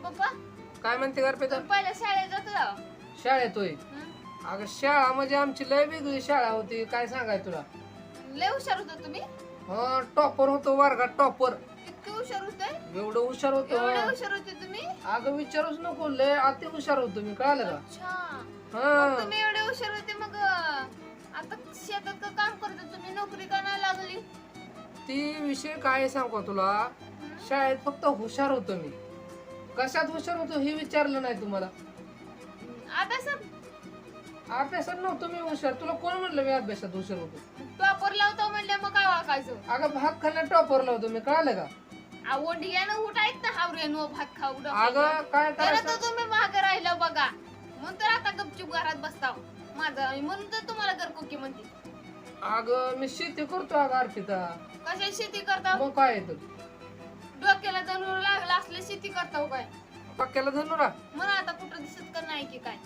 पप्पा? काय म्हणते अर्पिता तुम्ही पहिल्या शाळेत जात जावा शाळेत होय. अगं शाळा म्हणजे आमची लय वेगळी शाळा होती. काय सांगाय तुला? लय हुशार होता तुम्ही? हा टॉपर होतो वर्गात टॉपर. इतके हुशार होते? एवढं हुशार होतो. एवढे हुशार होते तुम्ही? अगं विचारूच नको लय अति हुशार होतो मी कळालं का? हा. तुम्ही एवढे हुशार होते मग अं, आता शेतात का काम करतो? तुम्ही नोकरी का नाही लागली? ती विषय काय सांगू का तुला? शाळेत फक्त हुशार होतो मी. कशात हुशार होतो हे विचारलं नाही तुम्हाला? अभ्यासात अभ्यासात नव्हतो मी हुशार. तुला कोण म्हणलं मी अभ्यासात हुशार होतो? टॉपर लावतो म्हणले मग काय वाकायचं अगं भात खाण्यात टॉपरला होतो मी. कळालं का? उठायत ना हावरे नो भात खाऊ अगं काय तर करायचं तुम्ही मागे राहिलं बघा. म्हणून तर आता गपचूप घरात बसताव. माझं म्हणून तर तुम्हाला घरकुकी म्हणते. अगं मी शेती करतो अगं अर्पिता कशा शेती करता मग काय येतं? असले शेती करताव काय पक्क्याला धनुरा म्हणा आता कुठं दिसत का नाही की काय.